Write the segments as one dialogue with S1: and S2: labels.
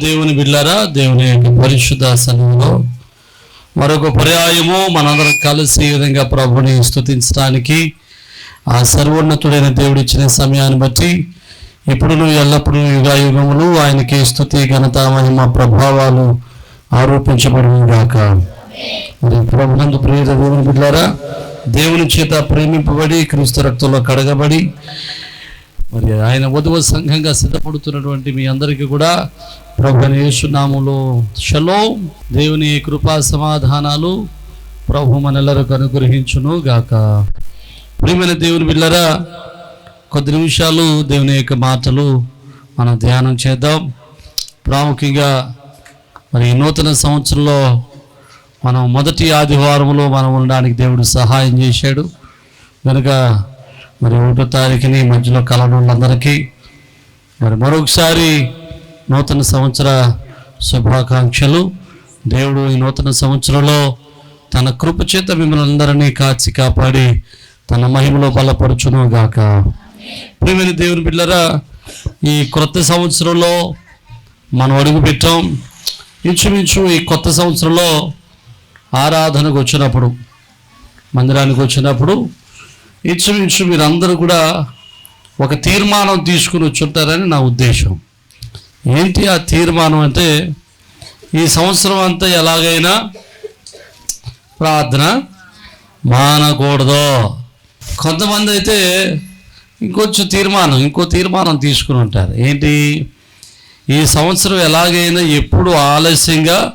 S1: దేవుని బిడ్డారా దేవుని యొక్క పరిశుద్ధ సన్నిధిలో మరొక పర్యాయము మనందరం కలిసి ఈ విధంగా ప్రభుని స్థుతించడానికి ఆ సర్వోన్నతుడైన దేవుడు ఇచ్చిన సమయాన్ని బట్టి ఎప్పుడును ఎల్లప్పుడూ యుగాయుగములు ఆయనకి స్థుతి ఘనత మహిమ ప్రభావాలు ఆరోపించబడినగాక మరి ప్రభునందు ప్రియ దేవుని బిడ్డారా దేవుని చేత ప్రేమింపబడి క్రీస్తు రక్తంలో కడగబడి మరి ఆయన వధువ సంఘంగా సిద్ధపడుతున్నటువంటి మీ అందరికీ కూడా ప్రభునేసునాములో షలో. దేవుని కృపా సమాధానాలు ప్రభు మనెల్లరకు అనుగ్రహించును గాక. ప్రియమైన దేవుని బిళ్ళరా కొద్ది నిమిషాలు దేవుని యొక్క మాటలు మనం ధ్యానం చేద్దాం. ప్రాముఖ్యంగా మరి ఈ నూతన సంవత్సరంలో మనం మొదటి ఆదివారంలో మనం ఉండడానికి దేవుడు సహాయం చేశాడు. కనుక మరి ఒకటో తారీఖుని మధ్యలో కలవడం మరి మరొకసారి నూతన సంవత్సర శుభాకాంక్షలు. దేవుడు ఈ నూతన సంవత్సరంలో తన కృప చేత మిమ్మల్ని అందరినీ కాచి కాపాడి తన మహిమలో బలపరచును గాక ప్రియమైన దేవుని బిడ్డరా ఈ క్రొత్త సంవత్సరంలో మనం అడుగు పెట్టాం. ఇంచుమించు ఈ కొత్త సంవత్సరంలో ఆరాధనకు వచ్చినప్పుడు మందిరానికి వచ్చినప్పుడు ఇంచుమించు మీరందరూ కూడా ఒక తీర్మానం తీసుకుని వచ్చుంటారని నా ఉద్దేశం. ఏంటి ఆ తీర్మానం అంటే ఈ సంవత్సరం అంతా ఎలాగైనా ప్రార్థన మానకూడదు. కొంతమంది అయితే ఇంకొంచెం తీర్మానం ఇంకో తీర్మానం తీసుకుని ఉంటారు. ఏంటి? ఈ సంవత్సరం ఎలాగైనా ఎప్పుడు ఆలస్యంగా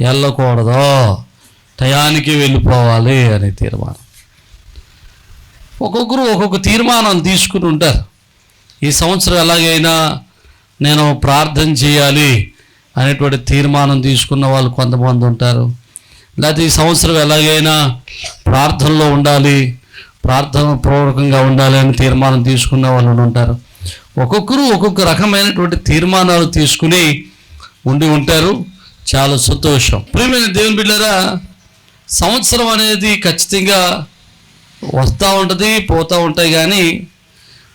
S1: వెళ్ళకూడదు. టయానికి వెళ్ళిపోవాలి అనే తీర్మానం. ఒక్కొక్కరు ఒక్కొక్క తీర్మానం తీసుకుని ఉంటారు. ఈ సంవత్సరం ఎలాగైనా నేను ప్రార్థన చేయాలి అనేటువంటి తీర్మానం తీసుకున్న వాళ్ళు కొంతమంది ఉంటారు. లేకపోతే ఈ సంవత్సరం ఎలాగైనా ప్రార్థనలో ఉండాలి ప్రార్థన పూర్వకంగా ఉండాలి అని తీర్మానం తీసుకున్న వాళ్ళు ఉంటారు. ఒక్కొక్కరు ఒక్కొక్క రకమైనటువంటి తీర్మానాలు తీసుకుని ఉండి ఉంటారు. చాలా సంతోషం. ప్రియమైన దేవుని బిడ్డరా సంవత్సరం అనేది ఖచ్చితంగా వస్తూ ఉంటుంది పోతూ ఉంటాయి కానీ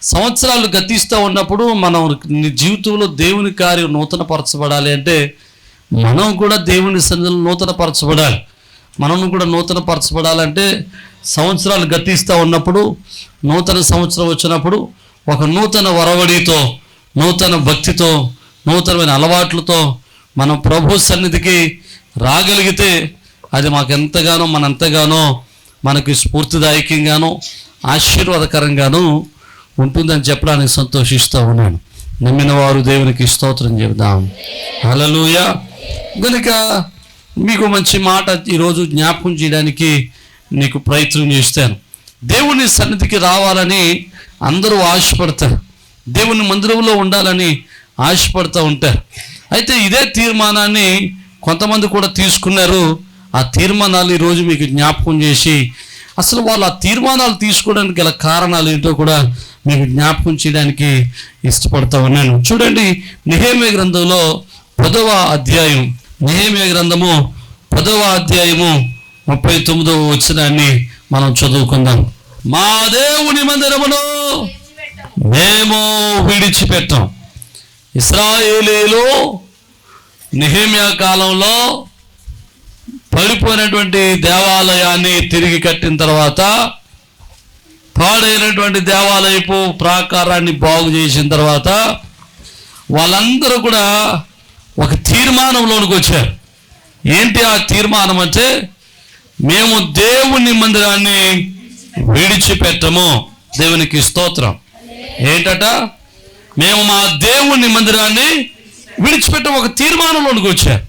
S1: సంవత్సరాలు గతిస్తూ ఉన్నప్పుడు మనం జీవితంలో దేవుని కార్యం నూతనపరచబడాలి అంటే మనం కూడా దేవుని సన్నిధిలో నూతనపరచబడాలి. మనం కూడా నూతనపరచబడాలంటే సంవత్సరాలు గతిస్తూ ఉన్నప్పుడు నూతన సంవత్సరం వచ్చినప్పుడు ఒక నూతన వరవడితో నూతన భక్తితో నూతనమైన అలవాట్లతో మనం ప్రభు సన్నిధికి రాగలిగితే అది మాకు ఎంతగానో మన ఎంతగానో మనకి స్ఫూర్తిదాయకంగాను ఆశీర్వాదకరంగాను ఉంటుందని చెప్పడానికి సంతోషిస్తూ ఉన్నాను. నమ్మిన వారు దేవునికి స్తోత్రం చెబుదాం. హలలుయ కనుక మీకు మంచి మాట ఈరోజు జ్ఞాపకం చేయడానికి నీకు ప్రయత్నం చేస్తాను. దేవుని సన్నిధికి రావాలని అందరూ ఆశపడతారు. దేవుని మందిరంలో ఉండాలని ఆశపడుతూ ఉంటారు. అయితే ఇదే తీర్మానాన్ని కొంతమంది కూడా తీసుకున్నారు. ఆ తీర్మానాలు ఈరోజు మీకు జ్ఞాపకం చేసి అసలు వాళ్ళు ఆ తీర్మానాలు తీసుకోవడానికి గల కారణాలు ఏంటో కూడా మీకు జ్ఞాపకం చేయడానికి ఇష్టపడతా ఉన్నాను. చూడండి నిహేమే గ్రంథంలో పదవ అధ్యాయం నిహేమే గ్రంథము పదవ అధ్యాయము ముప్పై తొమ్మిదవ వచ్చినాన్ని మనం చదువుకుందాం. మా దేవుని మందిరములో మేము విడిచిపెట్టాం. ఇస్రాయేలీలో నిహేమియా కాలంలో పడిపోయినటువంటి దేవాలయాన్ని తిరిగి కట్టిన తర్వాత పాడైనటువంటి దేవాలయపు ప్రాకారాన్ని బాగు చేసిన తర్వాత వాళ్ళందరూ కూడా ఒక తీర్మానంలోనికి వచ్చారు. ఏంటి ఆ తీర్మానం అంటే మేము దేవుని మందిరాన్ని విడిచిపెట్టము. దేవునికి స్తోత్రం. ఏంటట? మేము మా దేవుని మందిరాన్ని విడిచిపెట్టము. ఒక తీర్మానంలోనికి వచ్చారు.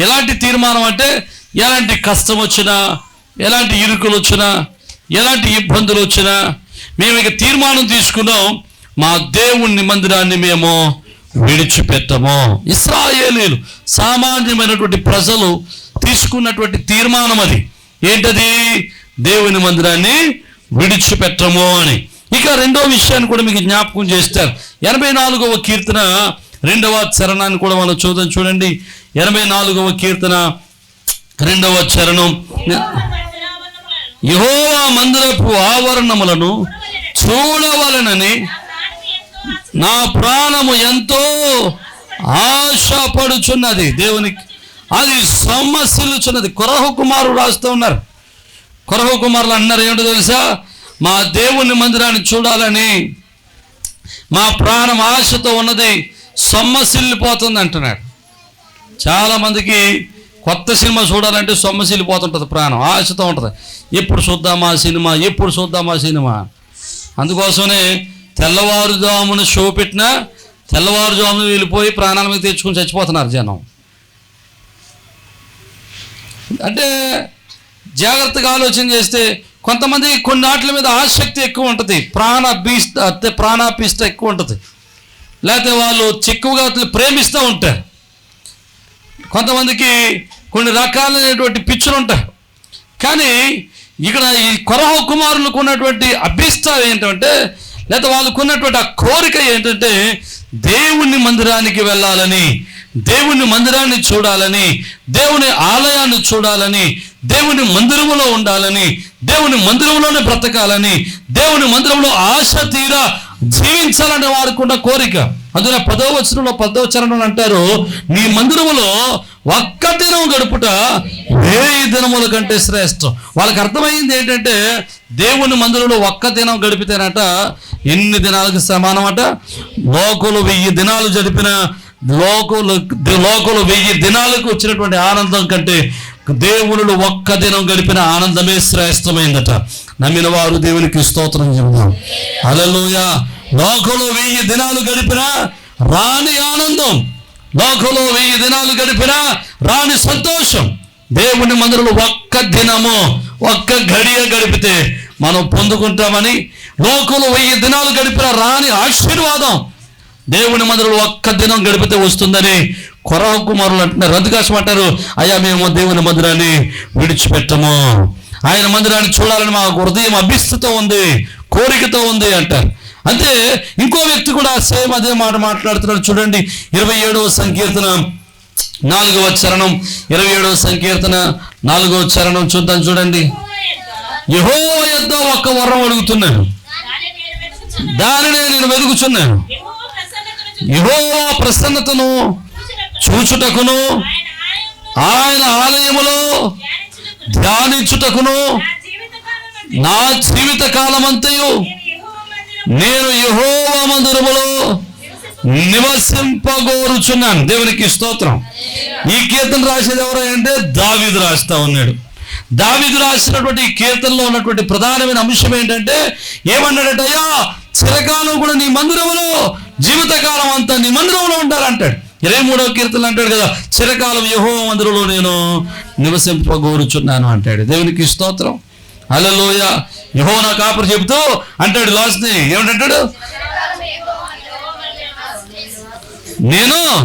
S1: ఎలాంటి తీర్మానం అంటే ఎలాంటి కష్టం వచ్చినా ఎలాంటి ఇరుకులు వచ్చినా ఎలాంటి ఇబ్బందులు వచ్చినా మేము ఇక తీర్మానం తీసుకున్నాం మా దేవుణ్ణి మందిరాన్ని మేము విడిచిపెట్టము. ఇస్రాయేలీలు సామాన్యమైనటువంటి ప్రజలు తీసుకున్నటువంటి తీర్మానం అది. ఏంటది? దేవుని మందిరాన్ని విడిచిపెట్టము అని. ఇక రెండో విషయాన్ని కూడా మీకు జ్ఞాపకం చేస్తారు. ఎనభై నాలుగవ కీర్తన రెండవ చరణాన్ని కూడా మనం చూద్దాం చూడండి. ఎనభై నాలుగవ కీర్తన రెండవ చరణం. యహోవా మందిరపు ఆవరణములను చూడవలనని నా ప్రాణము ఎంతో ఆశపడుచున్నది. దేవునికి అది సొమ్మసిల్లుచున్నది కొరహు కుమారుడు రాస్తూ ఉన్నారు. కొరహు కుమారులు అన్నారు ఏమిటో తెలుసా? మా దేవుని మందిరాన్ని చూడాలని. మా ప్రాణం ఆశతో ఉన్నది. సొమ్మసిల్లిపోతుంది అంటున్నాడు. చాలామందికి కొత్త సినిమా చూడాలంటే సొమ్మసిల్లిపోతుంటుంది ప్రాణం ఆశతో ఉంటుంది. ఎప్పుడు చూద్దామా సినిమా ఎప్పుడు చూద్దామా సినిమా? అందుకోసమే తెల్లవారుజామున షో పెట్టినా తెల్లవారుజామున వెళ్ళిపోయి ప్రాణాల మీద తెచ్చుకొని చచ్చిపోతున్నారు జనం. అంటే జాగ్రత్తగా ఆలోచన చేస్తే కొంతమంది కొన్ని వాటి మీద ఆసక్తి ఎక్కువ ఉంటుంది ప్రాణ బీస్ట్ అంటే ప్రాణాపిష్ట ఎక్కువ ఉంటుంది. లేకపోతే వాళ్ళు చిక్కువగా ప్రేమిస్తూ ఉంటారు. కొంతమందికి కొన్ని రకాలైనటువంటి పిచ్చులు ఉంటాయి కానీ ఇక్కడ ఈ కొరహ కుమారులకు ఉన్నటువంటి అభిష్టం ఏంటంటే లేదా వాళ్ళకున్నటువంటి ఆ కోరిక ఏంటంటే దేవుని మందిరానికి వెళ్ళాలని దేవుని మందిరాన్ని చూడాలని దేవుని ఆలయాన్ని చూడాలని దేవుని మందిరములో ఉండాలని దేవుని మందిరంలోనే బ్రతకాలని దేవుని మందిరంలో ఆశ తీరా జీవించాలనే వారికి ఉన్న కోరిక. అందులో పదో వచనంలో పదవ అంటారు నీ మందిరములో ఒక్క దినం గడుపుట వేయి దినముల కంటే శ్రేష్టం. వాళ్ళకి అర్థమైంది ఏంటంటే దేవుని మందిరంలో ఒక్క దినం గడిపితేనట ఎన్ని దినాలకు సమానమట? లోకులు వెయ్యి దినాలు జరిపిన లోకులు లోకులు వెయ్యి దినాలకు వచ్చినటువంటి ఆనందం కంటే దేవునులు ఒక్క దినం గడిపిన ఆనందమే శ్రేష్టమైందట. నమ్మిన వారు దేవునికి స్తోత్రం చెబుదాం. అలలోయ లోకంలో వెయ్యి దినాలు గడిపినా రాని ఆనందం. లోకంలో వెయ్యి దినాలు గడిపినా రాని సంతోషం. దేవుని మందిరంలో ఒక్క దినము ఒక్క గడియ గడిపితే మనం పొందుకుంటామని లోకంలో వెయ్యి దినాలు గడిపిన రాని ఆశీర్వాదం దేవుని మందిరంలో ఒక్క దినం గడిపితే వస్తుందని కొరవ కుమారులు అంటున్నారు. అందుకోసం అంటారు అయ్యా మేము దేవుని మందిరాన్ని విడిచిపెట్టము. ఆయన మందిరాన్ని చూడాలని మా హృదయం అభిస్తతో ఉంది కోరికతో ఉంది అంటారు. అంతే ఇంకో వ్యక్తి కూడా సేమ్ అదే మాట మాట్లాడుతున్నాడు. చూడండి ఇరవై ఏడవ సంకీర్తన నాలుగవ చరణం. ఇరవై ఏడవ సంకీర్తన నాలుగవ చరణం చూద్దాం చూడండి. యహో యొద్ద ఒక్క వరం అడుగుతున్నాను దానినే నేను వెలుగుచున్నాను యహోవా ప్రసన్నతను చూచుటకును ఆయన ఆలయములో ధ్యానించుటకును నా జీవిత కాలమంతయు నేను యహోవా మందిరములో నివసింపగోరుచున్నాను. దేవునికి స్తోత్రం. ఈ కీర్తన రాసేది ఎవరంటే అంటే రాస్తా ఉన్నాడు. దావిదు రాసినటువంటి ఈ కీర్తనలో ఉన్నటువంటి ప్రధానమైన అంశం ఏంటంటే ఏమన్నాడటయ్యా? చిరకాలం కూడా నీ మందిరములో జీవితకాలం అంతా నీ మందిరంలో ఉంటారంటాడు ఇరవై మూడవ కీర్తనలు అంటాడు కదా చిరకాలం యహో మందిరంలో నేను నివసింపగోరుచున్నాను అంటాడు. దేవునికి స్తోత్రం. హలోయ యహో నా కాపురు చెబుతూ అంటాడు లాస్ట్ని. ఏమంటాడు? నేను?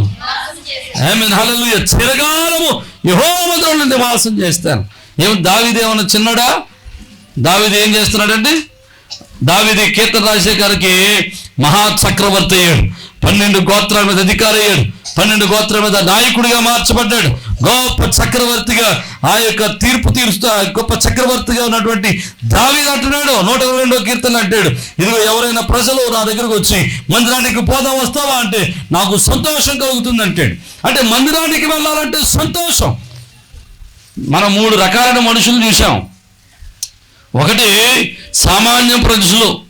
S1: ఆమెన్. హల్లెలూయా. చిరకాలము యహోమతో నివాసం చేస్తాను. ఏమి దావిదేమన్నా చిన్నడా? దావిది ఏం చేస్తున్నాడండి? దావిది కీర్తన రాజశేఖర్కి మహా చక్రవర్తి అయ్యాడు పన్నెండు గోత్రాల మీద అధికారి అయ్యాడు. పన్నెండు గోత్రాల మీద నాయకుడిగా మార్చబడ్డాడు. గొప్ప చక్రవర్తిగా ఆ యొక్క తీర్పు తీరుస్తూ ఆ గొప్ప చక్రవర్తిగా ఉన్నటువంటి దావి అంటున్నాడు. నూట ఇరవై రెండో కీర్తన అంటాడు. ఇదిగో ఎవరైనా ప్రజలు నా దగ్గరకు వచ్చి మందిరానికి పోదాం వస్తావా అంటే నాకు సంతోషం కలుగుతుంది అంటాడు. అంటే మందిరానికి వెళ్ళాలంటే సంతోషం. మనం మూడు రకాలైన మనుషులు చూసాం ఒకటి సామాన్య ప్రజలు.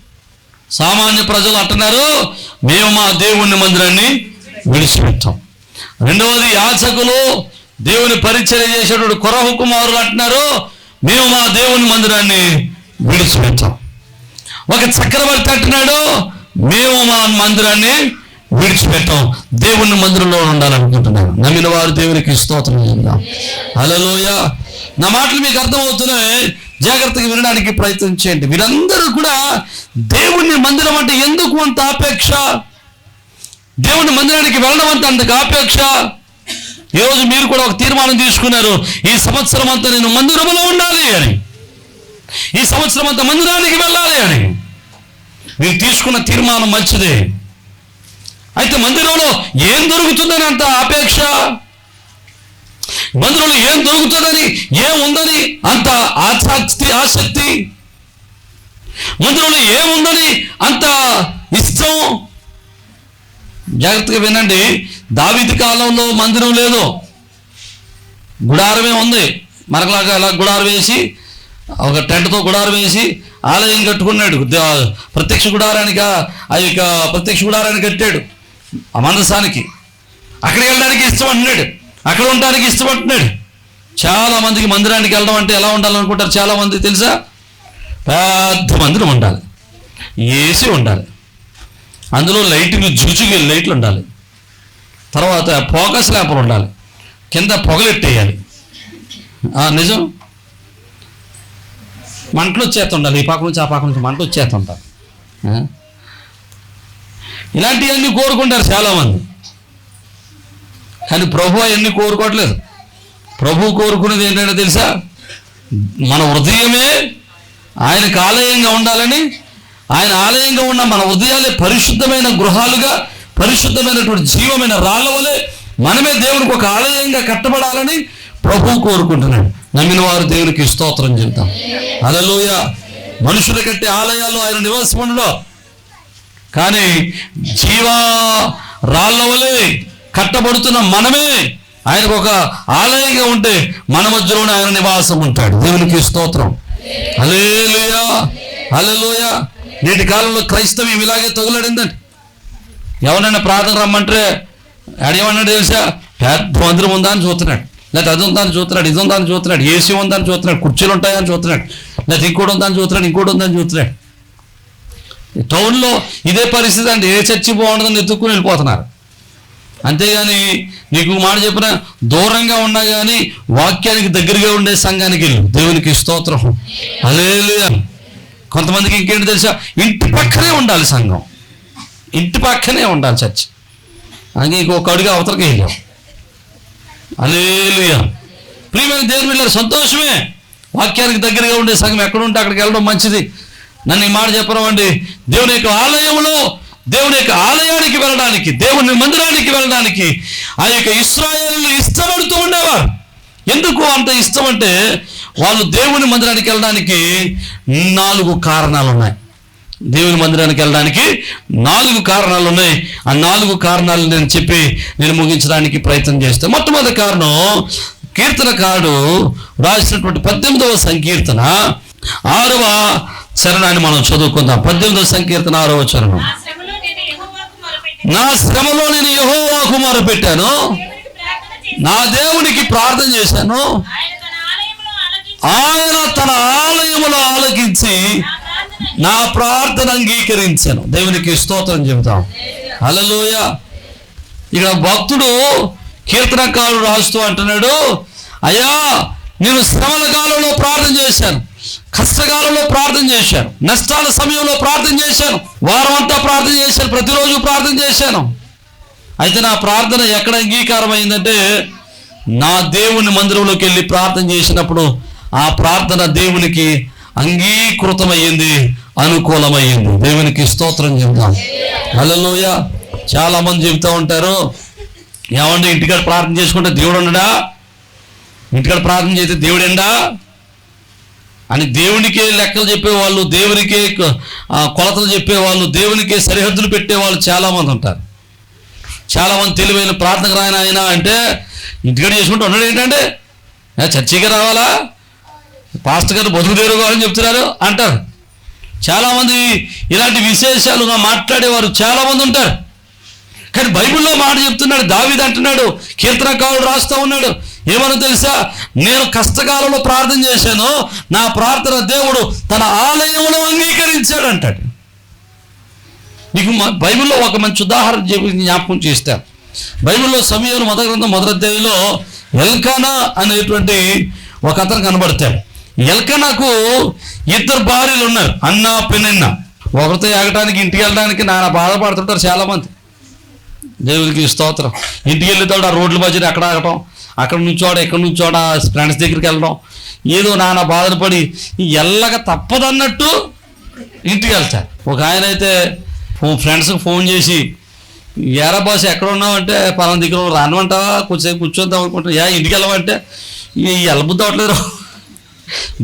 S1: సామాన్య ప్రజలు అంటున్నారు మేము మా దేవుని మందిరాన్ని విడిచిపెట్టాం. రెండవది యాచకులు దేవుని పరిచయం చేసేటువంటి కొరహు కుమారులు అంటున్నారు మేము మా దేవుని మందిరాన్ని విడిచిపెట్టాం. ఒక చక్రవర్తి అంటున్నాడు మేము మా మందిరాన్ని విడిచిపెట్టాం. దేవుని మందిరంలో ఉండాలనుకుంటున్నాను నమ్మిన వారు దేవునికి స్తోత్రం చేద్దాం హలోయ నా మాటలు మీకు అర్థమవుతున్నాయి. జాగ్రత్తగా వినడానికి ప్రయత్నం చేయండి. వీరందరూ కూడా దేవుని మందిరం అంటే ఎందుకు అంత ఆపేక్ష? దేవుని మందిరానికి వెళ్ళడం అంత అంతకు ఆపేక్ష? ఈరోజు మీరు కూడా ఒక తీర్మానం తీసుకున్నారు. ఈ సంవత్సరం అంతా నేను మందిరంలో ఉండాలి అని. ఈ సంవత్సరం అంతా మందిరానికి వెళ్ళాలి అని. మీరు తీసుకున్న తీర్మానం మంచిదే. అయితే మందిరంలో ఏం దొరుకుతుందని అంత ఆపేక్ష? బంధువులు ఏం దొరుకుతుందని ఏం ఉందని అంత ఆసక్తి ఆసక్తి. మందిరంలో ఏముందని అంత ఇష్టం. జాగ్రత్తగా వినండి దావిది కాలంలో మందిరం లేదు. గుడారమే ఉంది. మరకలాగా అలా గుడారం వేసి ఒక టెంట్తో గుడారం వేసి ఆలయం కట్టుకున్నాడు. ప్రత్యక్ష గుడారానికి ఆ- యొక్క ప్రత్యక్ష గుడారాన్ని కట్టాడు. ఆ మందసానికి. అక్కడికి వెళ్ళడానికి ఇష్టం అన్నాడు అక్కడ ఉండడానికి ఇష్టపడుతున్నాడు. చాలా మందికి మందిరానికి వెళ్ళడం అంటే ఎలా ఉండాలనుకుంటారు చాలా మంది తెలుసా? పెద్ద మందిరం ఉండాలి. ఏసీ ఉండాలి. అందులో లైట్లు జుజుగి లైట్లు ఉండాలి. తర్వాత ఫోకస్ ల్యాంపులు ఉండాలి. కింద పొగలెట్టేయాలి. నిజం? మంటలు వచ్చేస్తుండాలి ఈ పాక నుంచి ఆ పాక నుంచి మంటలు వచ్చేస్తుంటారు ఇలాంటివన్నీ కోరుకుంటారు చాలామంది కానీ ప్రభు అవన్నీ కోరుకోవట్లేదు. ప్రభు కోరుకునేది ఏంటంటే తెలుసా? మన హృదయమే ఆయనకు ఆలయంగా ఉండాలని ఆయన ఆలయంగా ఉన్న మన హృదయాలే పరిశుద్ధమైన గృహాలుగా పరిశుద్ధమైనటువంటి జీవమైన రాళ్ళ వలె మనమే దేవునికి ఒక ఆలయంగా కట్టబడాలని ప్రభు కోరుకుంటున్నాడు. నమ్మిన వారు దేవునికి స్తోత్రం చెబుతాం అలలోయ మనుషుల కట్టే ఆలయాల్లో ఆయన నివాసం ఉండడం. కానీ జీవా రాళ్ళ వలె కట్టబడుతున్న మనమే ఆయనకు ఒక ఆలయంగా ఉంటే మన మధ్యలోనే ఆయన నివాసం ఉంటాడు. దేవునికి స్తోత్రం. అలేలుయా అలలోయ నేటి కాలంలో క్రైస్తవం ఇలాగే తగులడిందండి. ఎవరైనా ప్రార్థన రమ్మంటే అడిగమన్నాడు తెలుసా? పెద్ద మందిరం ఉందా? అని చూస్తున్నాడు. లేకపోతే అది ఉందా అని చూస్తున్నాడు ఇది ఉందా అని చూస్తున్నాడు ఏసీ ఉందా అని చూస్తున్నాడు కుర్చీలు ఉంటాయని చూస్తున్నాడు లేకపోతే ఇంకోటి ఉందా అని చూస్తున్నాడు ఇంకోటి ఉందని చూస్తున్నాడు. టౌన్లో ఇదే పరిస్థితి అండి. ఏ చర్చి బాగుంటుందని ఎత్తుక్కుని వెళ్ళిపోతున్నారు. అంతేగాని నీకు మాట చెప్పిన దూరంగా ఉన్నా కానీ వాక్యానికి దగ్గరగా ఉండే సంఘానికి వెళ్ళు. దేవునికి స్తోత్రం. అదే కొంతమందికి ఇంకేంటి తెలుసా? ఇంటి పక్కనే ఉండాలి సంఘం. ఇంటి పక్కనే ఉండాలి చర్చ్. అందుకే ఇంకొక అడుగు అవతలకి వెళ్ళాం. అలేలుయా ప్రియమైన దేవుని వెళ్ళారు సంతోషమే. వాక్యానికి దగ్గరగా ఉండే సంఘం ఎక్కడ ఉంటే అక్కడికి వెళ్ళడం మంచిది. నన్ను ఈ మాట చెప్పడం దేవుని యొక్క ఆలయంలో దేవుని యొక్క ఆలయానికి వెళ్ళడానికి దేవుని మందిరానికి వెళ్ళడానికి ఆ యొక్క ఇస్రాయలు ఇష్టపడుతూ ఉండేవారు. ఎందుకు అంత ఇష్టం అంటే వాళ్ళు దేవుని మందిరానికి వెళ్ళడానికి నాలుగు కారణాలు ఉన్నాయి దేవుని మందిరానికి వెళ్ళడానికి నాలుగు కారణాలు ఉన్నాయి ఆ నాలుగు కారణాలు నేను చెప్పి నేను ముగించడానికి ప్రయత్నం చేస్తాను మొట్టమొదటి కారణం కీర్తనకారుడు రాసినటువంటి పద్దెనిమిదవ సంకీర్తన ఆరవ చరణాన్ని మనం చదువుకుందాం. పద్దెనిమిదవ సంకీర్తన ఆరవ చరణం
S2: ఆ శ్రమలో నేను యెహోవాకు మొరపెట్టి
S1: నా శ్రమలో నేను యెహోవాకు మొరపెట్టాను నా దేవునికి ప్రార్థన చేశాను.
S2: ఆయన తన
S1: ఆలయములో ఆలకించి
S2: నా ప్రార్థన
S1: అంగీకరించాను. దేవునికి స్తోత్రం చెబుతాం. హల్లెలూయ. ఇక్కడ భక్తుడు కీర్తనకారుడు రాస్తూ అంటున్నాడు అయ్యా నేను శ్రమల కాలంలో ప్రార్థన చేశాను. కష్టకాలంలో ప్రార్థన చేశాను. నష్టాల సమయంలో ప్రార్థన చేశాను. వారం అంతా ప్రార్థన చేశాను. ప్రతిరోజు ప్రార్థన చేశాను. అయితే నా ప్రార్థన ఎక్కడ అంగీకారం అయిందంటే నా దేవుని మందిరంలోకి వెళ్ళి ప్రార్థన చేసినప్పుడు ఆ ప్రార్థన దేవునికి అంగీకృతమయ్యింది అనుకూలమయ్యింది. దేవునికి స్తోత్రం చెబుతాం హల్లెలూయ. చాలా మంది చెబుతూ ఉంటారు ఏమంటే ఇంటికాడ ప్రార్థన చేసుకుంటే దేవుడు ఉండడా ఇంటికాడ ప్రార్థన చేస్తే దేవుడు ఎండా అని దేవునికే లెక్కలు చెప్పేవాళ్ళు దేవునికే కొలతలు చెప్పేవాళ్ళు దేవునికే సరిహద్దులు పెట్టేవాళ్ళు చాలామంది ఉంటారు. చాలామంది తెలివైన ప్రార్థన రాయన ఆయన అంటే ఇంటికాడ చేసుకుంటూ ఉన్నాడు ఏంటంటే చర్చికి రావాలా? పాస్టర్ గారు బతుకు తెరుకోవాలని చెప్తున్నారు అంటారు. చాలామంది ఇలాంటి విశేషాలుగా మాట్లాడేవారు చాలామంది ఉంటారు. కానీ బైబిల్లో మాట చెప్తున్నాడు దావిది అంటున్నాడు కీర్తనకారుడు రాస్తూ ఉన్నాడు. ఏమని తెలుసా? నేను కష్టకాలంలో ప్రార్థన చేశాను నా ప్రార్థన దేవుడు తన ఆలయంలో అంగీకరించాడు అంటాడు నీకు బైబిల్లో ఒక మంచి ఉదాహరణ జ్ఞాపకం చేస్తాను. బైబిల్లో సమయంలో మొదటి గ్రంథం మొదటి అధ్యాయంలో ఎల్కానా అనేటువంటి ఒక అతను కనబడతాడు. ఎల్కనాకు ఇద్దరు భార్యలు ఉన్నారు అన్న పిన్నన్న. ఒకరితో ఎగటానికి ఇంటికి వెళ్ళడానికి నాన్న బాధపడుతుంటారు చాలామంది. దేవుడికి స్తోత్రం. ఇంటికి వెళ్ళేటప్పుడు ఆ రోడ్ల మధ్యన ఎక్కడ ఆగటం? అక్కడ నుంచోడ ఎక్కడ నుంచోడ ఫ్రెండ్స్ దగ్గరికి వెళ్ళడం. ఏదో నాన్న బాధలు పడి ఎల్లగ తప్పదన్నట్టు ఇంటికి వెళ్తారు ఒక ఆయన అయితే ఫోన్ ఫ్రెండ్స్కి ఫోన్ చేసి ఏరా బాస్ ఎక్కడ ఉన్నావంటే పలానా దగ్గర ఉన్నావు. రానమంటావా కొంచెం కూర్చొద్దాం అనుకుంటా ఏ ఇంటికి వెళ్ళమంటే ఈ వెళ్ళబుద్ధి అవట్లేదు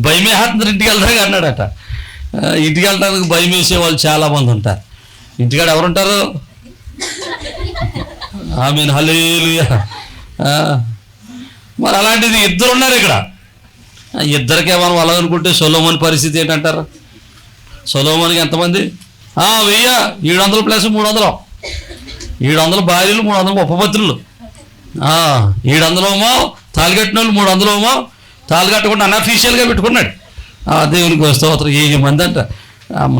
S1: భయమే హాత్మరు ఇంటికి వెళ్తారు అన్నాడట. ఇంటికి వెళ్ళడానికి భయం వేసే వాళ్ళు చాలా మంది ఉంటారు. ఇంటికాడ ఎవరుంటారు? ఆమె హలేలుయా మరి అలాంటిది ఇద్దరు ఉన్నారు ఇక్కడ. ఇద్దరికి ఏమైనా మనం అలా అనుకుంటే సొలోమోని పరిస్థితి ఏంటంటారు? సొలోమోనికి ఎంతమంది? వెయ్య ఏడు వందలు ప్లస్ మూడు వందలు ఏడు వందల భార్యలు మూడు వందల ఉపపత్రులు ఏడు వందలేమో తాలిగట్టిన వాళ్ళు మూడు వందలేమో తాళి కట్టకుండా అన్అఫీషియల్గా పెట్టుకున్నాడు. ఆ దేవునికి స్తోత్రం. ఏ మంది అంట.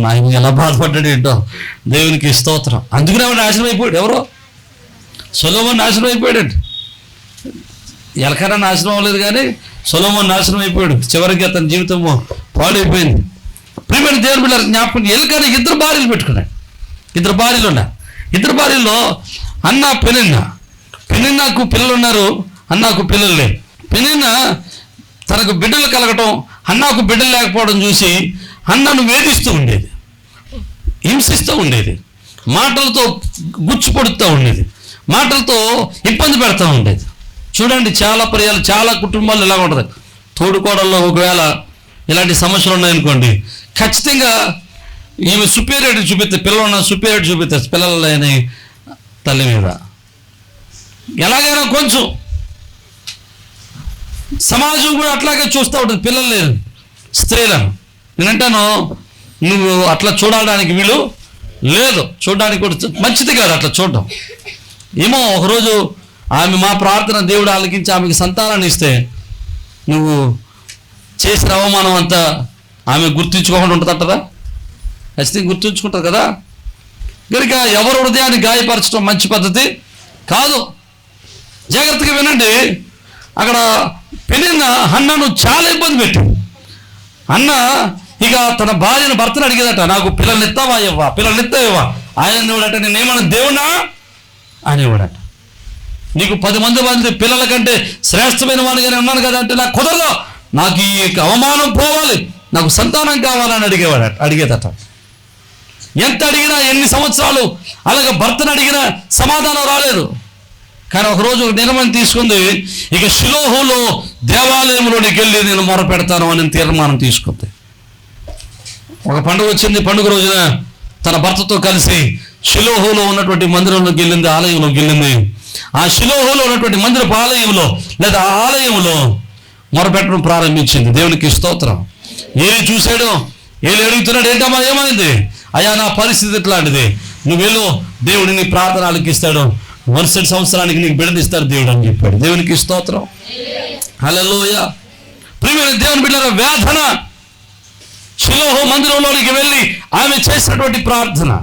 S1: నాయన ఎలా బాధపడ్డాడు ఏంటో. దేవునికి స్తోత్రం. అందుకునే నాశనం అయిపోయాడు. ఎవరో? సులభం నాశనం అయిపోయాడు ఎలకైనా నాశనం అవ్వలేదు కానీ సొలోమన్ నాశనం అయిపోయాడు. చివరికి అతని జీవితము పాడైపోయింది. ప్రియమైన దేవుని బిడ్డ జ్ఞాపకం ఎలకన ఇద్దరు భార్యలు పెట్టుకున్నాడు. ఇద్దరు భార్యలు ఉన్నారు. ఇద్దరు భార్యల్లో అన్న పెనిన్న. పెనిన్నకు పిల్లలు ఉన్నారు అన్నకు పిల్లలు లేరు. పెనిన్న తనకు బిడ్డలు కలగటం అన్నకు బిడ్డలు లేకపోవడం చూసి అన్నను వేధిస్తూ ఉండేది. హింసిస్తూ ఉండేది. మాటలతో గుచ్చుపడుతూ ఉండేది. మాటలతో ఇబ్బంది పెడతా ఉండేది. చూడండి చాలా పర్యాలు చాలా కుటుంబాలు ఇలా ఉంటుంది. తోడుకోవడంలో ఒకవేళ ఇలాంటి సమస్యలు ఉన్నాయనుకోండి ఖచ్చితంగా ఈమె సుపీరియర్ చూపిస్తే పిల్లలు సుపీరియర్ చూపిస్తే పిల్లలు లేని తల్లి మీద. ఎలాగైనా కొంచెం సమాజం కూడా అట్లాగే చూస్తూ ఉంటుంది పిల్లలు లేదు స్త్రీలను. నేనంటాను నువ్వు అట్లా చూడడానికి వీలు లేదు. చూడడానికి కూడా మంచిది కాదు అట్లా చూడడం. ఏమో ఒకరోజు ఆమె మా ప్రార్థన దేవుడు ఆలకించి ఆమెకి సంతానాన్ని ఇస్తే నువ్వు చేసిన అవమానం అంతా ఆమె గుర్తుంచుకోకుండా ఉంటుందంటదా? ఖచ్చితంగా గుర్తుంచుకుంటుంది కదా? కనుక ఎవరు హృదయాన్ని గాయపరచడం మంచి పద్ధతి? కాదు. జాగ్రత్తగా వినండి. అక్కడ పెళ్ళిన అన్నను చాలా ఇబ్బంది పెట్టి. అన్న ఇక తన భార్యను భర్తను అడిగేదట నాకు పిల్లల్ని ఇస్తావా ఇవ్వా పిల్లల్ని ఇస్తావా ఆయన అనేవాడట నేను దేవుడా దేవునా అనేవాడట నీకు పది మంది మంది పిల్లల కంటే శ్రేష్టమైన వాడిగానే ఉన్నాను కదా అంటే నాకు కుదరదు. నాకు ఈ అవమానం పోవాలి. నాకు సంతానం కావాలని అడిగేవాడు అడిగేదట. ఎంత అడిగినా ఎన్ని సంవత్సరాలు అలాగే భర్తను అడిగినా సమాధానం రాలేదు. కానీ ఒకరోజు ఒక నిర్ణయం తీసుకుంది. ఇక శిలోహులో దేవాలయంలోనికి వెళ్ళి నేను మొరపెడతాను అని తీర్మానం తీసుకుంది. ఒక పండుగ వచ్చింది. పండుగ రోజున తన భర్తతో కలిసి శిలోహులో ఉన్నటువంటి మందిరంలోకి వెళ్ళింది ఆలయంలోకి వెళ్ళింది. ఆ శిలోహులో ఉన్నటువంటి మందిరపు ఆలయంలో లేదా ఆ ఆలయంలో మొరపెట్టడం ప్రారంభించింది. దేవునికి స్తోత్రం. ఏమి చూశాడో? ఏమి అడుగుతున్నాడు? ఏంటమ్మా ఏమైంది? అయ్యా నా పరిస్థితి ఇట్లాంటిది నువ్వు వెళ్ళు దేవుడు నీ ప్రార్థన ఆలకిస్తాడు మరుసటి సంవత్సరానికి నీకు బిడదిస్తాడు దేవుడు అని చెప్పాడు. దేవునికి స్తోత్రం. హలోయ ప్రియమైన దేవుని బిడ్డల వేదన. శిలోహో మందిరంలోనికి వెళ్ళి ఆమె చేసినటువంటి ప్రార్థన.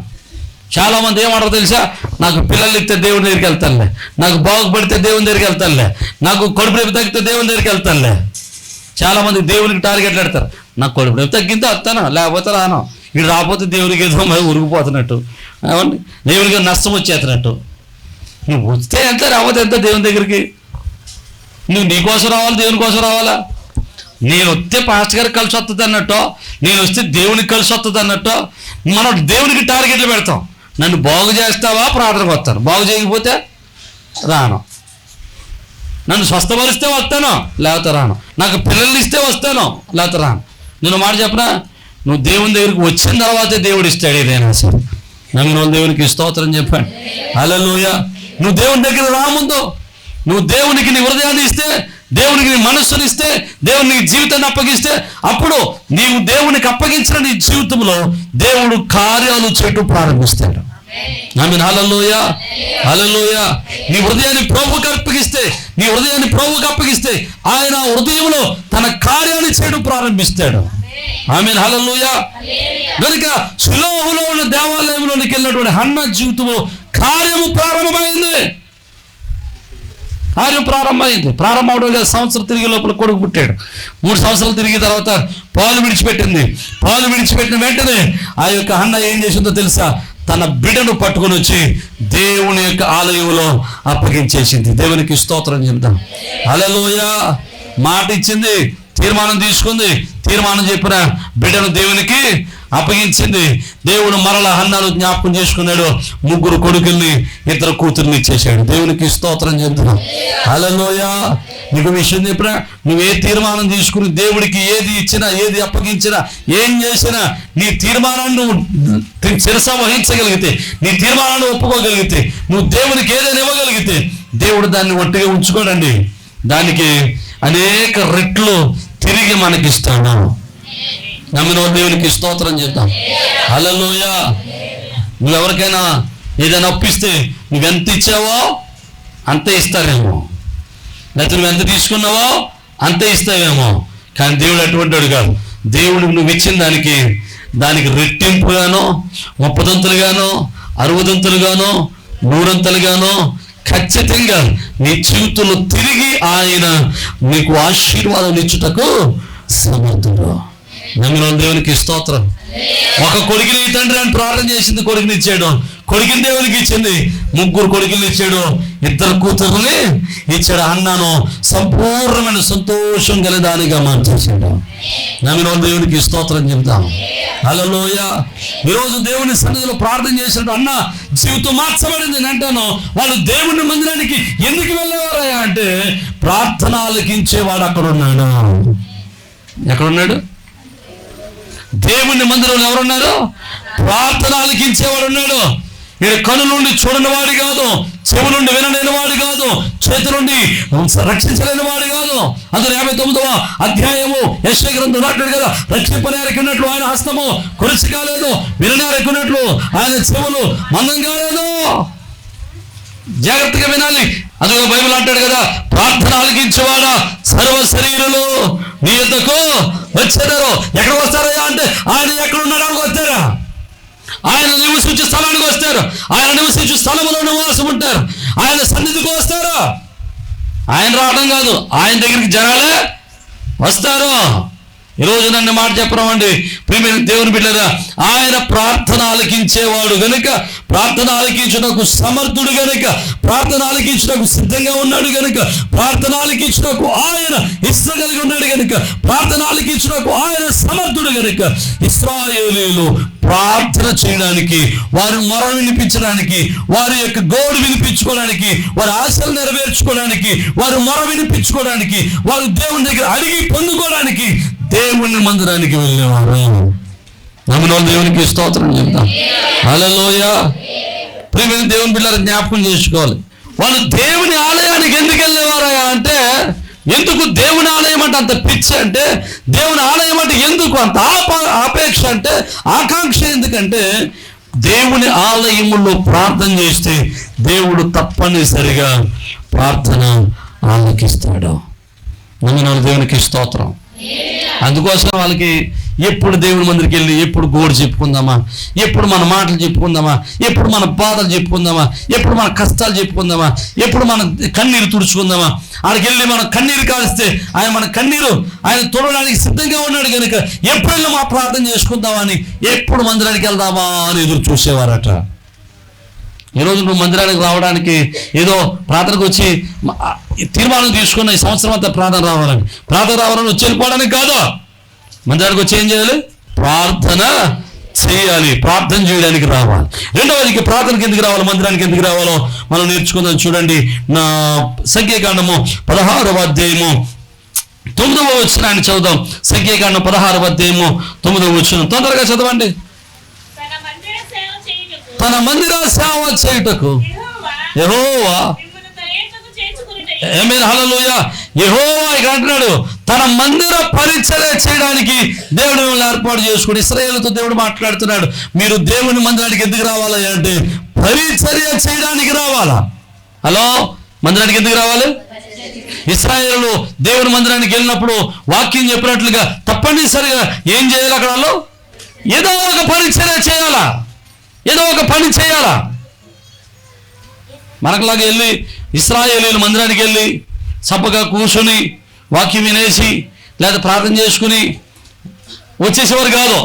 S1: చాలా మంది ఏమంటారు తెలుసా? నాకు పిల్లలు ఇస్తే దేవుని దగ్గరికి వెళ్తానులే. నాకు బాగుపడితే దేవుని దగ్గరికి వెళ్తానులే. నాకు కడుపు నొప్పి తగ్గితే దేవుని దగ్గరికి వెళ్తానులే. చాలా మంది దేవునికి టార్గెట్లు పెడతారు. నాకు కడుపు నొప్పి తగ్గితే వస్తాను లేకపోతే రాను. ఇది రాకపోతే దేవునికి ఏదో మరి ఉరిగిపోతున్నట్టు ఏమండి? దేవునికి నష్టం వచ్చేస్తున్నట్టు. నువ్వు వస్తే ఎంత రాకపోతే ఎంత దేవుని దగ్గరికి? నువ్వు నీ కోసం రావాలి దేవుని కోసం రావాలా? నేను వస్తే పాస్టర్ గారికి కలిసి వస్తుంది అన్నట్టు నేను వస్తే దేవునికి కలిసి వస్తుంది అన్నట్టు మనం దేవునికి టార్గెట్లు పెడతాం. నన్ను బాగు చేస్తావా? ప్రార్థనకు వస్తాను. బాగు చేయకపోతే రాను. నన్ను స్వస్థపరిస్తే వస్తాను లేకపోతే రాను. నాకు పిల్లల్ని ఇస్తే వస్తాను లేకపోతే రాను. నేను మాట చెప్పనా? నువ్వు దేవుని దగ్గరికి వచ్చిన తర్వాతే దేవుడు ఇస్తాడు ఏదైనా సరే. నమ్మిన వాళ్ళు దేవునికి స్తోత్రం చెప్పాను అలలోయ నువ్వు దేవుని దగ్గర రాముందు నువ్వు దేవునికి నీ హృదయాన్ని ఇస్తే దేవునికి నీ మనస్సుని ఇస్తే దేవుని నీ జీవితాన్ని అప్పగిస్తే అప్పుడు నీవు దేవునికి అప్పగించిన నీ జీవితంలో దేవుడు కార్యాలు చేయటం ప్రారంభిస్తాడు. ఆమె హలలోయ హలలోయ నీ హృదయాన్ని ప్రభుకి అప్పగిస్తే నీ హృదయాన్ని ప్రభుకి అప్పగిస్తే ఆయన హృదయంలో తన కార్యాన్ని చేయడం ప్రారంభిస్తాడు. ఆమె హలలోయ కనుక సులోహులో ఉన్న దేవాలయంలోనికి వెళ్ళినటువంటి హన్న జీవితము కార్యము ప్రారంభమైంది. కార్యం ప్రారంభమైంది. ప్రారంభం అవడం లేదు. సంవత్సరం తిరిగి లోపల కొడుకు పుట్టాడు. మూడు సంవత్సరాలు తిరిగి తర్వాత పాలు విడిచిపెట్టింది. పాలు విడిచిపెట్టిన వెంటనే ఆ యొక్క అన్న ఏం చేసిందో తెలుసా? తన బిడ్డను పట్టుకొని వచ్చి దేవుని యొక్క ఆలయంలో అప్పగించేసింది. దేవునికి స్తోత్రం చెప్తాం అలలోయ మాట ఇచ్చింది తీర్మానం తీసుకుంది. తీర్మానం చెప్పిన బిడ్డను దేవునికి అప్పగించింది. దేవుడు మరల హన్నాను జ్ఞాపకం చేసుకున్నాడు. ముగ్గురు కొడుకుల్ని ఇద్దరు కూతుర్ని ఇచ్చేసాడు దేవునికి స్తోత్రం చెందుతున్నాం అలలోయ నీకు విషయం చెప్పినా నువ్వు ఏ తీర్మానం తీసుకుని దేవుడికి ఏది ఇచ్చినా ఏది అప్పగించినా ఏం చేసినా నీ తీర్మానాన్ని నువ్వు శిరస వహించగలిగితే నీ తీర్మానాన్ని ఒప్పుకోగలిగితే నువ్వు దేవునికి ఏదైనా ఇవ్వగలిగితే దేవుడు దాన్ని ఒట్టిగా ఉంచుకోడండి. దానికి అనేక రెట్లు తిరిగి మనకిస్తాడు. నమ్మిన దేవునికి స్తోత్రం చేద్దాం. నువ్వు ఎవరికైనా ఏదైనా అప్పిస్తే నువ్వెంత ఇచ్చావో అంతే ఇస్తారేమో. లేకపోతే నువ్వు ఎంత తీసుకున్నావో అంతే ఇస్తావేమో. కానీ దేవుడు అటువంటి వాడు కాదు. దేవుడు నువ్వు ఇచ్చిన దానికి దానికి రెట్టింపుగానో ముప్పదంతులుగానో అరవదంతులుగానో నూరంతలుగానో ఖచ్చితంగా నీ జీవితంలో తిరిగి ఆయన నీకు ఆశీర్వాదం ఇచ్చుటకు సమర్థుడు. నమ్మిన దేవునికి స్తోత్రం. ఒక కొడుకుని ఈ తండ్రి అని ప్రార్థన చేసింది కొడుకుని ఇచ్చాడు కొడుకుని దేవునికి ఇచ్చింది ముగ్గురు కొడుకుని ఇచ్చాడు ఇద్దరు కూతుర్ని ఇచ్చాడు అన్నాను. సంపూర్ణమైన సంతోషం గలదానిగా మార్చేసాడు నమ్మిన దేవునికి స్తోత్రం చెప్తాం అలలోయ ఈరోజు దేవుని సన్నిధిలో ప్రార్థన చేసినట్టు అన్న జీవితం మార్చబడింది నేను అంటాను. వాళ్ళు దేవుని మందిరానికి ఎందుకు వెళ్ళేవారా అంటే ప్రార్థన ఆలకించేవాడు అక్కడ ఉన్నాడు ఎక్కడున్నాడు? దేవుని మందిరంలో ఎవరున్నారు? ప్రార్థన ఆలకించేవాడు ఉన్నాడు. మీరు కను నుండి చూడని వాడు కాదు చెవు నుండి వినలేని వాడు కాదు చేతి నుండి రక్షించలేని వాడు కాదు. అందులో యాభై తొమ్మిదవ అధ్యాయము యశ్వ గ్రంథం నాటాడు కదా రక్షింపనేరకున్నట్లు ఆయన హస్తము కొలిసి కాలేదు విననేరకున్నట్లు ఆయన చెవులు మందం కాలేదు. జాగ్రత్తగా వినాలి. అందులో బైబిల్ అంటాడు కదా ప్రార్థన ఆలకించేవాడా సర్వ శరీరులు? నీ యొద్దకు వచ్చేదారు. ఎక్కడ వస్తారయ్యా అంటే ఆయన ఎక్కడ ఉన్నాడానికి వస్తారా? ఆయన నివసించే స్థలానికి వస్తారు. ఆయన నివసించే స్థలంలో నివాసం ఉంటారు. ఆయన సన్నిధికి వస్తారు. ఆయన రావడం కాదు. ఆయన దగ్గరికి జనాలే వస్తారు. ఈరోజు నన్ను మాట చెప్పరామండి. ప్రేమైన దేవుని బిడ్డరా ఆయన ప్రార్థన ఆలకించేవాడు గనుక ప్రార్థన ఆలకించుటకు సమర్థుడు గనుక ప్రార్థన ఆలకించుటకు సిద్ధంగా ఉన్నాడు గనుక ప్రార్థన ఆలకించుటకు ఆయన ఇష్టం కలిగి ఉన్నాడు గనుక ప్రార్థన ఆలకించుటకు ఆయన సమర్థుడు గనుక ఇస్రాయేలీలు ప్రార్థన చేయడానికి వారి మొర వినిపించడానికి వారి యొక్క గోడు వినిపించుకోవడానికి వారి ఆశలు నెరవేర్చుకోవడానికి వారి మొర వినిపించుకోవడానికి వారు దేవుని దగ్గర అడిగి పొందుకోవడానికి దేవుని మందిరానికి వెళ్ళేవారు నమ్మిన దేవునికి స్తోత్రం చెప్తాం. అలలోయ ప్రియమైన దేవుని పిల్లలు జ్ఞాపకం చేసుకోవాలి. వాళ్ళు దేవుని ఆలయానికి ఎందుకు వెళ్ళేవారయ్యా అంటే ఎందుకు దేవుని ఆలయం అంటే అంత పిచ్చి అంటే దేవుని ఆలయం అంటే ఎందుకు అంత ఆప ఆపేక్ష అంటే ఆకాంక్ష ఎందుకంటే దేవుని ఆలయములో ప్రార్థన చేస్తే దేవుడు తప్పనిసరిగా ప్రార్థన ఆలకిస్తాడు. నమ్మిన దేవునికి స్తోత్రం. అందుకోసం వాళ్ళకి ఎప్పుడు దేవుని మందిరికి వెళ్ళి ఎప్పుడు గోడు చెప్పుకుందామా? ఎప్పుడు మన మాటలు చెప్పుకుందామా? ఎప్పుడు మన బాధలు చెప్పుకుందామా? ఎప్పుడు మన కష్టాలు చెప్పుకుందామా? ఎప్పుడు మన కన్నీరు తుడుచుకుందామా? ఆడికి వెళ్ళి మనం కన్నీరు కాలిస్తే ఆయన మన కన్నీరు ఆయన తుడడానికి సిద్ధంగా ఉన్నాడు కనుక ఎప్పుడు వెళ్ళి మా ప్రార్థన చేసుకుందామా అని ఎప్పుడు మందిరానికి వెళ్దామా అని ఎదురు చూసేవారట. ఈరోజు నువ్వు మందిరానికి రావడానికి ఏదో ప్రార్థనకు వచ్చి తీర్మానం తీసుకున్న ఈ సంవత్సరం అంతా ప్రార్థన రావాలని. ప్రార్థన రావాలని వచ్చి వెళ్ళిపోవడానికి కాదు. మందిరానికి వచ్చి ఏం చేయాలి? ప్రార్థన చేయాలి. ప్రార్థన చేయడానికి రావాలి. రెండవదికి ప్రార్థనకి ఎందుకు రావాలి? మందిరానికి ఎందుకు రావాలో మనం నేర్చుకుందాం. చూడండి. నా సంఖ్యాకాండము పదహారవ అధ్యాయము తొమ్మిదవ వచ్చిన ఆయన చదువుదాం. సంఖ్యాకాండం పదహారవ అధ్యాయము తొమ్మిదవ వచ్చిన తొందరగా చదవండి.
S2: తన మందిర సేవ చేయుటకు
S1: తన మందిర సేవ చేయుటకు.
S2: యెహోవా
S1: యెహోవా
S2: మిమ్మల్ని తన చేర్చుకుని
S1: ఏమైనా ఇక అంటున్నాడు తన మందిర పరిచర్య చేయడానికి దేవుడు మిమ్మల్ని ఏర్పాటు చేసుకుని ఇస్రాయేల్తో దేవుడు మాట్లాడుతున్నాడు. మీరు దేవుని మందిరానికి ఎందుకు రావాలా అంటే పరిచర్య చేయడానికి రావాలా? హలో మందిరానికి ఎందుకు రావాలి? ఇస్రాయేల్ దేవుని మందిరానికి వెళ్ళినప్పుడు వాక్యం చెప్పినట్లుగా తప్పనిసరిగా ఏం చేయాలి అక్కడ ఏదో ఒక పరిచర్య చేయాలా? ఏదో ఒక పని చేయాలా? మనకులాగా వెళ్ళి ఇస్రాయేలీలు మందిరానికి వెళ్ళి చప్పగా కూర్చొని వాక్యం వినేసి లేదా ప్రార్థన చేసుకుని వచ్చేసేవారు కాదు.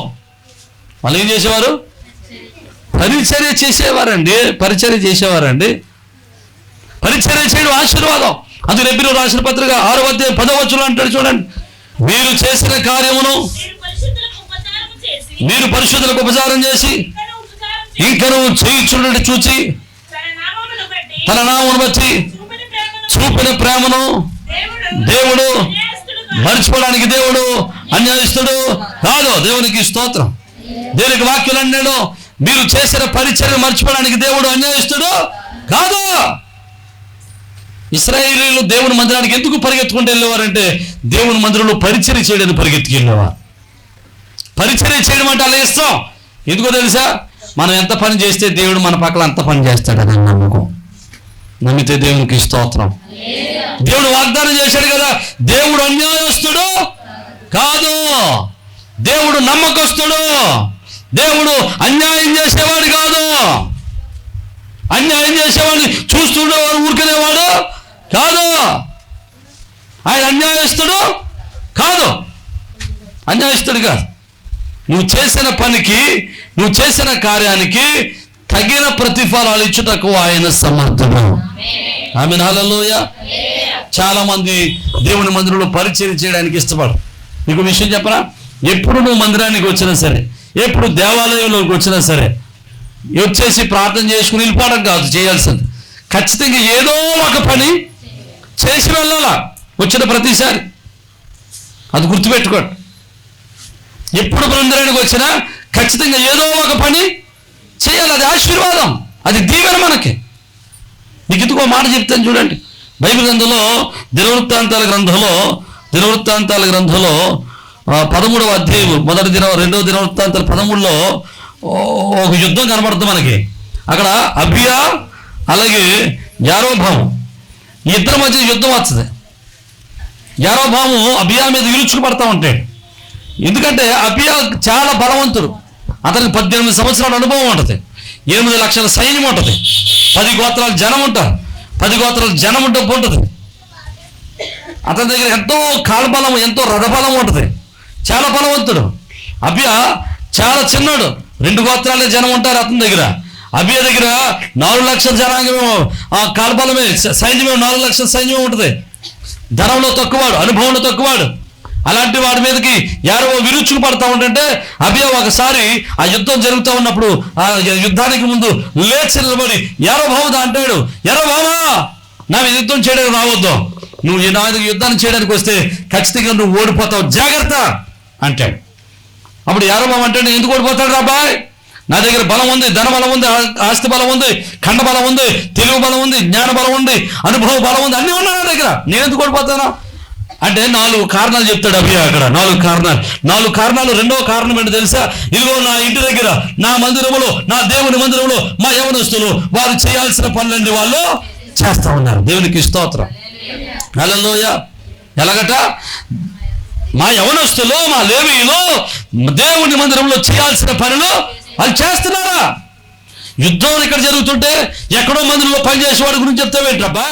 S1: వాళ్ళు ఏం చేసేవారు? పరిచర్య చేసేవారండి. పరిచర్య చేసేవారండి. పరిచర్య చేయడం ఆశీర్వాదం. అది రెబ్బిలో రాసిన పత్రిక ఆరో అధ్యాయం పదవచ్చులు అంటాడు చూడండి. మీరు చేసిన కార్యమును
S2: వీరు పరిశుద్ధులకు చేసి
S1: మీరు పరిశుద్ధులకు ఉపచారం చేసి
S2: ఇంకను
S1: చేయించున్నట్టు చూచి
S2: తన
S1: నామను బట్టి
S2: చూపిన ప్రేమను దేవుడు
S1: మర్చిపోవడానికి దేవుడు అన్యాయిస్తుడు కాదు దేవునికి స్తోత్రం. దేవునికి వాక్యులు అన్నాడు మీరు చేసిన పరిచర్య మర్చిపోవడానికి దేవుడు అన్యాయిస్తుడు కాదు. ఇస్రాయేలీలు దేవుని మందిరానికి ఎందుకు పరిగెత్తుకుంటూ వెళ్ళేవారంటే దేవుని మందిరంలో పరిచర్య చేయడానికి పరిగెత్తుకు వెళ్ళేవారు. పరిచర్య చేయడం అంటే అలా ఇస్తాం ఎందుకో తెలుసా? మనం ఎంత పని చేస్తే దేవుడు మన పక్కన అంత పని చేస్తాడని నమ్మకం. నమ్మితే దేవునికి స్తోత్రం. దేవుడు వాగ్దానం చేశాడు కదా దేవుడు అన్యాయస్తుడు కాదు. దేవుడు నమ్మకస్తుడు. దేవుడు అన్యాయం చేసేవాడు కాదు. అన్యాయం చేసేవాడిని చూస్తుండేవాడు ఊరుకునేవాడు కాదు. ఆయన అన్యాయస్తుడు కాదు. అన్యాయస్తుడు కాదు. నువ్వు చేసిన పనికి నువ్వు చేసిన కార్యానికి తగిన ప్రతిఫలాలు ఇచ్చుటకు ఆయన సమర్థుడు. ఆమె నాలలోయ చాలా మంది దేవుని మందిరంలో పరిచయం చేయడానికి ఇష్టపడరు. నీకు విషయం చెప్పరా ఎప్పుడు నువ్వు మందిరానికి వచ్చినా సరే ఎప్పుడు దేవాలయంలోకి వచ్చినా సరే వచ్చేసి ప్రార్థన చేసుకుని వెళ్ళిపోవడం కాదు చేయాల్సింది. ఖచ్చితంగా ఏదో ఒక పని చేసి వెళ్ళాలా? వచ్చిన ప్రతిసారి. అది గుర్తుపెట్టుకోండి. ఎప్పుడు మందిరానికి వచ్చినా ఖచ్చితంగా ఏదో ఒక పని చేయాలి. అది ఆశీర్వాదం. అది దీవెన మనకి. నీకు ఎందుకో మాట చెప్తాను చూడండి. బైబిల్ గ్రంథంలో దినవృత్తాంతాల గ్రంథంలో దినవృత్తాంతాల గ్రంథంలో పదమూడవ అధ్యాయం మొదటి దిన రెండవ దినవృత్తాంతాల పదమూడులో ఒక యుద్ధం కనబడుతుంది మనకి. అక్కడ అభియా అలాగే యారోభావం ఈ ఇద్దరి మధ్య యుద్ధం వస్తుంది. యారోభాము అభియా మీద విరుచుకు పడతా ఉంటాడు. ఎందుకంటే అభియా చాలా బలవంతుడు. అతనికి పద్దెనిమిది సంవత్సరాల అనుభవం ఉంటుంది. ఎనిమిది లక్షల సైన్యం ఉంటుంది. పది గోత్రాల జనం ఉంటారు. పది గోత్రాల జనం డబ్బు ఉంటుంది అతని దగ్గర ఎంతో కాలబలం ఎంతో రథబలం ఉంటుంది. చాలా బలవంతుడు. అభ్య చాలా చిన్నాడు. రెండు గోత్రాలే జనం ఉంటారు అతని దగ్గర. అభ్య దగ్గర నాలుగు లక్షల జనాంగమేమో ఆ కాలబలమే సైన్యమే నాలుగు లక్షల సైన్యమే ఉంటుంది. ధనంలో తక్కువాడు అనుభవంలో తక్కువాడు అలాంటి వాడి మీదకి ఎవరో విరుచుకు పడతా ఉంటే అభియ ఒకసారి ఆ యుద్ధం జరుగుతూ ఉన్నప్పుడు ఆ యుద్ధానికి ముందు లేచి నిలబడి ఎరో భావదా అంటాడు. ఎరో భావా నా మీద యుద్ధం చేయడానికి రావద్దు. నువ్వు ఈ నా మీద యుద్ధాన్ని చేయడానికి వస్తే ఖచ్చితంగా నువ్వు ఓడిపోతావు. జాగ్రత్త అంటాడు. అప్పుడు యారబాబు అంటాడు ఎందుకు ఓడిపోతాడు రాబాయ్ నా దగ్గర బలం ఉంది ధన బలం ఉంది ఆస్తి బలం ఉంది ఖండ బలం ఉంది తెలుగు బలం ఉంది జ్ఞాన బలం ఉంది అనుభవ బలం ఉంది అన్నీ ఉన్నాయి నా దగ్గర. నేను ఎందుకు ఓడిపోతానా? అంటే నాలుగు కారణాలు చెప్తాడు అభి అక్కడ. నాలుగు కారణాలు. నాలుగు కారణాలు రెండవ కారణం ఏంటో తెలుసా? ఇదిగో నా ఇంటి దగ్గర నా మందిరంలో నా దేవుని మందిరంలో మా యవనస్తులు వారు చేయాల్సిన పనులన్నీ వాళ్ళు చేస్తా ఉన్నారు. దేవునికి స్తోత్రం. హల్లెలూయ. ఎలాగట? మా యవనస్తులు మా లేవీలు దేవుని మందిరంలో చేయాల్సిన పనులు వాళ్ళు చేస్తున్నారా? యుద్ధం ఇక్కడ జరుగుతుంటే ఎక్కడో మందిరంలో పనిచేసేవాడి గురించి చెప్తావేంట్రబ్బా